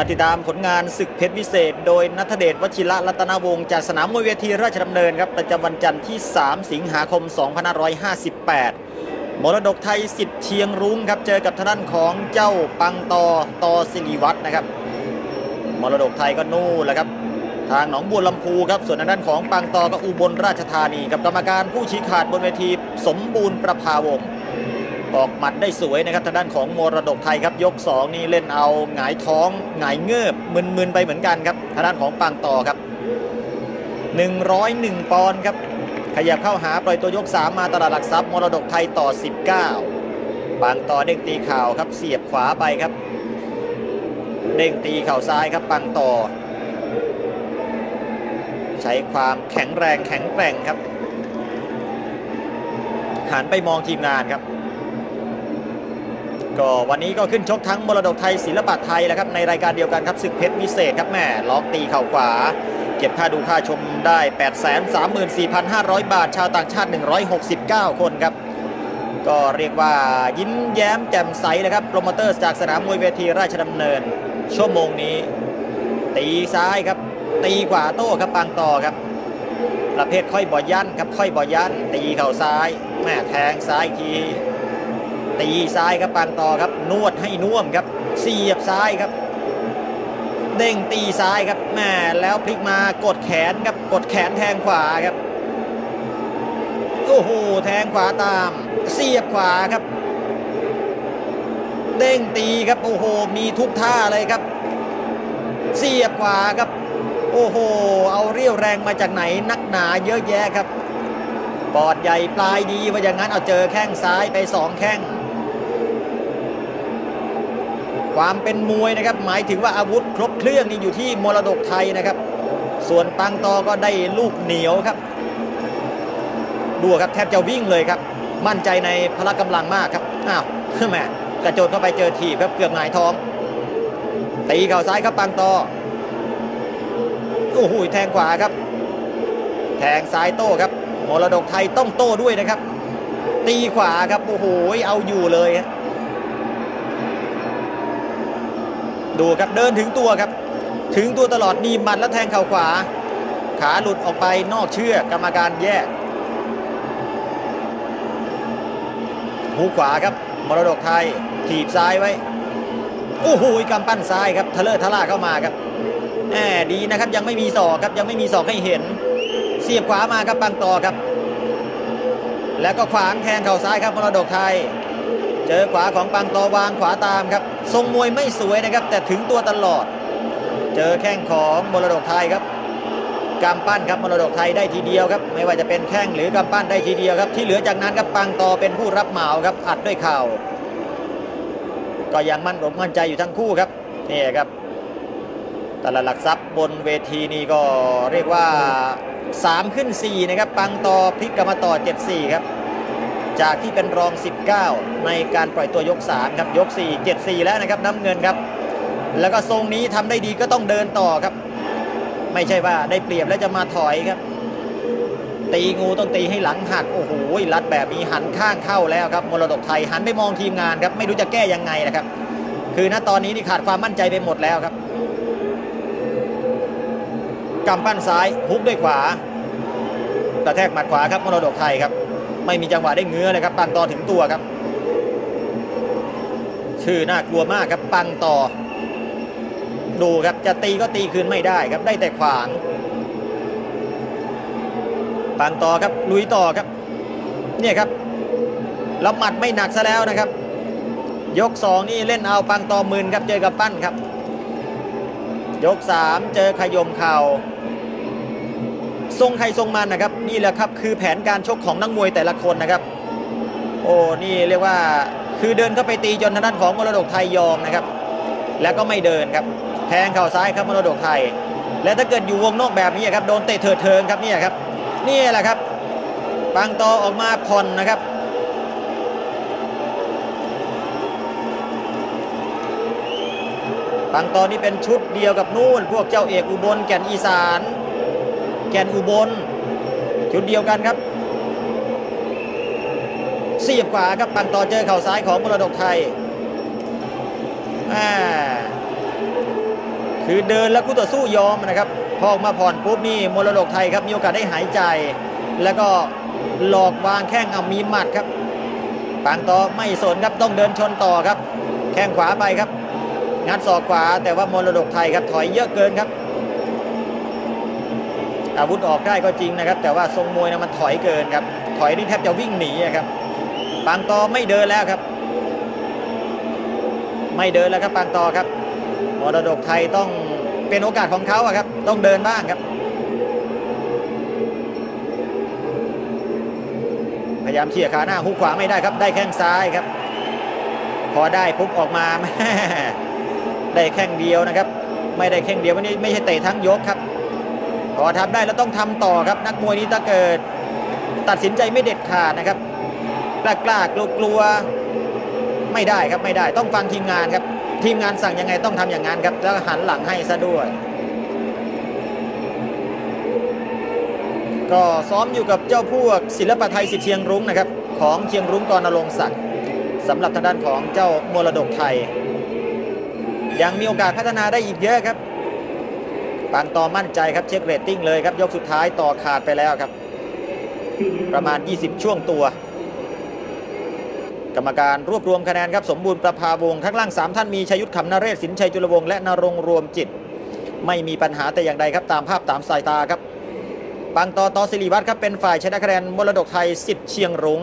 มาติดตามผลงานศึกเพชรวิเศษ โดยนัทเดชวชิระรัตนวงศ์จากสนามมวยเวทีราชดำเนินครับประจำวันจันทร์ที่ 3 สิงหาคม 2558 มรดกไทยสิทธิ์เชียงรุ้งครับเจอกับทางด้านของเจ้าปังตอตอสิริวัฒนะครับ มรดกไทยก็นู่นแหละครับ ทางหนองบัวลำพูครับส่วนทางด้านของปังตอก็อุบลราชธานีกับกรรมการผู้ชี้ขาดบนเวทีสมบูรณ์ประภาวงศ์ ออกหมัดได้สวยนะครับทางด้านของมรดกไทยครับยก 2 นี่เล่นเอาหงายท้องหงายเงือบมึนๆไปเหมือนกันครับทางด้านของปังต่อครับ 101 ปอนด์ครับขยับเข้าหาปล่อยตัวยก 3 มาตลาดหลักทรัพย์มรดกไทยต่อ 19 ปังต่อเด้งตีเข่าวครับเสียบขวาไปครับ เด้งตีเข่าซ้ายครับปังต่อ ใช้ความแข็งแรงแข็งแกร่งครับ หันไปมองทีมงานครับ ก็วันนี้ก็ขึ้นชกทั้งมรดกไทยศิลปะไทยแล้วครับในรายการเดียวกันครับศึกเพชรวิเศษครับแม่ล็อกตีเข่าขวา เก็บค่าดูค่าชมได้ 834,500 บาท ชาวต่างชาติ 169 คนครับ ก็เรียกว่ายิ้มแย้มแจ่มใสนะครับโปรโมเตอร์จากสนามมวยเวทีราชดำเนิน ชั่วโมงนี้ ตีซ้ายครับ ตีขวาโต้ครับปางต่อครับ ประเภทค่อยบ่อยันครับค่อยบ่อยันตีเข่าซ้ายแม่แทงซ้ายอีกที ตีซ้ายครับปางต่อครับ นวดให้น่วมครับ เสียบซ้ายครับ เด้งตีซ้ายครับแม่แล้วพลิกมากดแขนครับกดแขนแทงขวาครับโอ้โหแทงขวาตาม เสียบขวาครับ เด้งตีครับโอ้โหมีทุกท่าเลยครับ เสียบขวาครับ โอ้โห เอาเรี่ยวแรงมาจากไหนนักหนาเยอะแยะครับปอดใหญ่ปลายดีว่าอย่างนั้นเอาเจอแข้งซ้ายไปสองแข้ง ความเป็นมวยนะครับ หมายถึงว่าอาวุธครบเครื่องนี่อยู่ที่มรดกไทยนะครับ ส่วนปังตอก็ได้ลูกเหนียวครับดูครับแทบจะวิ่งเลยครับ มั่นใจในพละกำลังมากครับอ้าวแหม่กระโจนเข้าไปเจอถีครับเกือบหงายท้องตีเข่าซ้ายครับปังตอโอ้โหแทงขวาครับ แทงซ้ายโต้ครับมรดกไทยต้องโต้ด้วยนะครับ ตีขวาครับโอ้โหเอาอยู่เลยฮะ ดูครับเดินถึงตัวครับ ถึงตัวตลอดนีมัดแล้วแทงเข่าขวา ขาหลุดออกไปนอกเชือกกรรมการแยกหูขวาครับมรดกไทยถีบซ้ายไว้โอ้โหกำปั้นซ้ายครับทะเลทะล่าเข้ามาครับแหมดีนะครับยังไม่มีศอกครับยังไม่มีศอกให้เห็น เสียบขวามาครับปังต่อครับ แล้วก็ขวางแทงเข่าซ้ายครับมรดกไทย เจอขวาของปังตอวางขวาตามครับ ทรงมวยไม่สวยนะครับ แต่ถึงตัวตลอด เจอแข้งของมรดกไทยครับกำปั้นครับมรดกไทยได้ทีเดียวครับ ไม่ว่าจะเป็นแข้งหรือกำปั้นได้ทีเดียวครับ ที่เหลือจากนั้นครับปังตอเป็นผู้รับเหมาครับ อัดด้วยเข่าก็ยังมั่นอกมั่นใจอยู่ทั้งคู่ครับนี่ครับแต่ละหลักทรัพย์บนเวทีนี่ก็เรียกว่า 3 ขึ้น 4 นะครับ ปังตอพลิกกลับมาต่อ 74 ครับ จากที่เป็นรอง 19 ในการปล่อยตัวยก3ครับยก 4 74 แล้วนะครับน้ำเงินครับ แล้วก็ทรงนี้ทำได้ดีก็ต้องเดินต่อครับ ไม่ใช่ว่าได้เปรียบแล้วจะมาถอยครับ ตีงูต้องตีให้หลังหักโอ้โหรัดแบบนี้หันข้างเข้าแล้วครับมรดกไทยหันไปมองทีมงานครับไม่รู้จะแก้ยังไงนะครับ คือณตอนนี้นี่ขาดความมั่นใจไปหมดแล้วครับกำปั้นซ้ายฮุกด้วยขวากระแทกหมัดขวาครับมรดกไทยครับ ไม่มีจังหวะได้เงื้อเลยครับปังต่อถึงตัวครับ ชื่อน่ากลัวมากครับปังต่อ ดูครับจะตีก็ตีคืนไม่ได้ครับได้แต่ขวาง ปังต่อครับลุยต่อครับ เนี่ยครับแล้วหมัดไม่หนักซะแล้วนะครับ ยกสองนี่เล่นเอาปังต่อมื่นครับเจอกับปั้นครับ ยก 3 เจอขยมเข่า ทรงใครทรงมันนะครับ นี่แหละครับคือแผนการชกของนักมวยแต่ละคนนะครับ โอ้นี่เรียกว่าคือเดินเข้าไปตีจนทางด้านของมรดกไทยยอมนะครับ แล้วก็ไม่เดินครับแทงเข่าซ้ายครับมรดกไทย และถ้าเกิดอยู่วงนอกแบบนี้ครับโดนเตะเถิดเทิงครับนี่ครับนี่แหละครับปังตอออกมาผ่อนนะครับปังตอนนี้เป็นชุดเดียวกับนู่น พวกเจ้าเอกอุบลแก่นอีสาน แก่นอุบล ชุดเดียวกันครับเสียบขวาครับปังต่อเจอเข่าซ้ายของมรดกไทยคือเดินแล้วคู่ต่อสู้ยอมนะครับพอออกมาผ่อนปุ๊บนี่มรดกไทยครับมีโอกาสได้หายใจ แล้วก็หลอกวางแข้งเอามีหมัดครับปางต่อไม่สนครับต้องเดินชนต่อครับ แข้งขวาไปครับ งัดศอกขวาแต่ว่ามรดกไทยครับถอยเยอะเกินครับ อาวุธออกได้ก็จริงนะครับ แต่ว่าทรงมวยนะมันถอยเกินครับ ถอยนี่แทบจะวิ่งหนีอะครับ ปางตอไม่เดินแล้วครับ ไม่เดินแล้วครับปางตอครับมรดกไทยต้องเป็นโอกาสของเขาครับ ต้องเดินบ้างครับ พยายามเขี่ยขาหน้าหุกขวาไม่ได้ครับ ได้แข้งซ้ายครับ พอได้ปุ๊บออกมาได้แข้งเดียวนะครับ ไม่ได้แข้งเดียววันนี้ไม่ใช่เตะทั้งยกครับ พอทำได้แล้วต้องทำต่อครับนักมวยนี้ถ้าเกิด ตัดสินใจไม่เด็ดขาดนะครับกล้ากล้ากลัวกลัวไม่ได้ครับไม่ได้ต้องฟังทีมงานครับ ทีมงานสั่งยังไงต้องทำอย่างนั้นครับแล้วหันหลังให้ซะด้วย ก็ซ้อมอยู่กับเจ้าพวกศิลปะไทยสิทธิ์เชียงรุ้งนะครับ ของเชียงรุ้งกรณรงศักดิ์สำหรับทางด้านของเจ้ามรดกไทย ยังมีโอกาสพัฒนาได้อีกเยอะครับ ปางตอมั่นใจครับเช็คเรตติ้งเลยครับยกสุดท้ายต่อขาดไปแล้วครับ ประมาณ 20 ช่วงตัว กรรมการรวบรวมคะแนนครับสมบูรณ์ประภาวงศ์ทั้งล่าง 3 ท่านมีชัยยุทธขำนเรศสินชัยจุลวงศ์และนรงรวมจิต ไม่มีปัญหาแต่อย่างใดครับตามภาพตามสายตาครับปางตอตอสิริวัตรครับเป็นฝ่ายชนะคะแนนมรดกไทยสิทธิ์เชียงรุง้ง